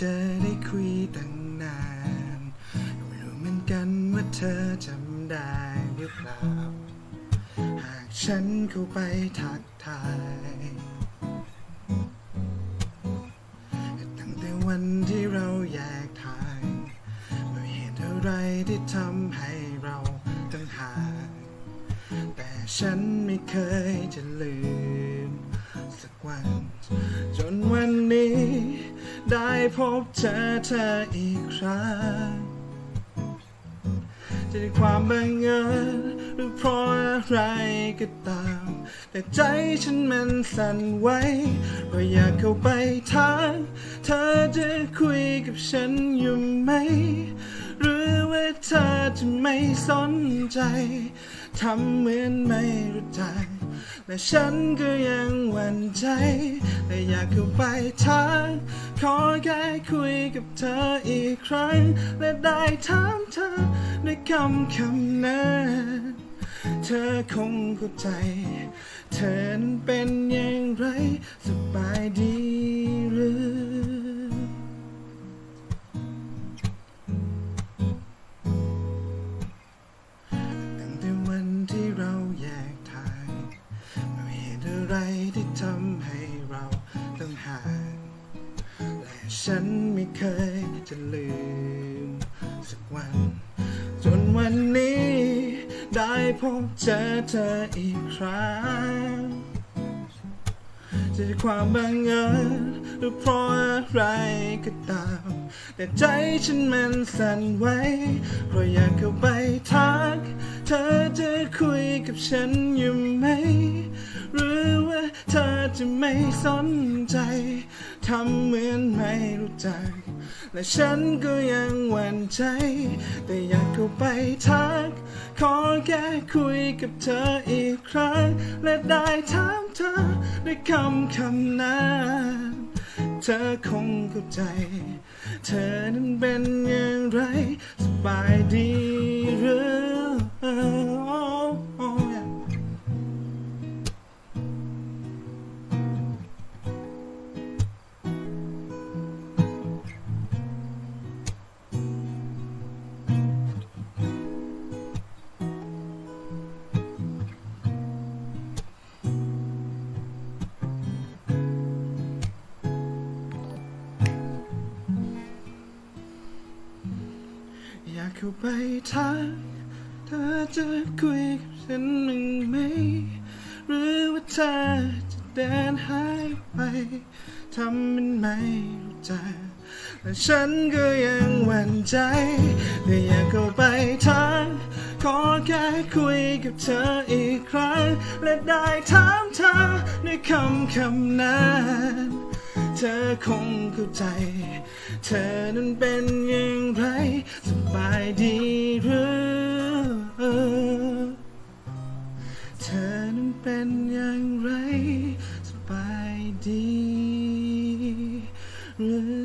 เจอได้คุยตั้งนานไม่รู้เหมือนกันว่าเธอจำได้หรือเปล่า หากฉันเข้าไปทักทายตั้งแต่วันที่เราแยกทางด้วยเหตุอะไรที่ทำให้เราต้องห่างแต่ฉันไม่เคยจะลืมสักวัน ได้พบเจอเธออีกครั้งจะด้วยความบังเอิญหรือเพราะอะไรก็ตาม แต่ใจฉันมันสั่นไหวเพราะอยากเข้าไปทางเธอจะคุยกับฉันอยู่ไหม หรือว่าเธอจะไม่สนใจทำเหมือนไม่รู้จัก และฉันก็ยังหวั่นใจและอยากเข้าไปทักขอแค่คุยกับเธออีกครั้ง และได้ถามเธอด้วยคำคำนั้น เธอคงเข้าใจ เธอนั้นเป็น อะไรที่ทำให้เราต้องห่างและฉันไม่เคยจะลืม สักวัน จนวันนี้ ได้พบเจอเธออีกครั้งจะความบังเอิญหรือเพราะอะไรก็ตาม แต่ใจฉันมันสั่นไหวเพราะอยากเข้าไปทัก เธอจะคุยกับฉันอยู่ไหม จะไม่สนใจ ทำเหมือนไม่รู้จัก และฉันก็ยังหวั่นใจ แต่อยากเข้าไปทัก ขอแค่คุยกับเธออีกครั้ง และได้ถามเธอด้วยคำคำนั้นเธอคงเข้าใจ เธอนั้นเป็นอย่างไร สบายดี เข้าไปทักเธอจะคุยกับฉันมึงไหม หรือว่าเธอจะเดินหายไปทำเป็นไม่รู้จักและฉันก็ยังหวั่นใจแต่อยากเข้าไปทักขอแค่คุยกับเธออีกครั้ง และได้ถามเธอด้วยคำคำนั้น เธอคงเข้าใจ เธอนั้นเป็นอย่างไร สบายดีหรือ เธอนั้นเป็นอย่างไร สบายดีหรือ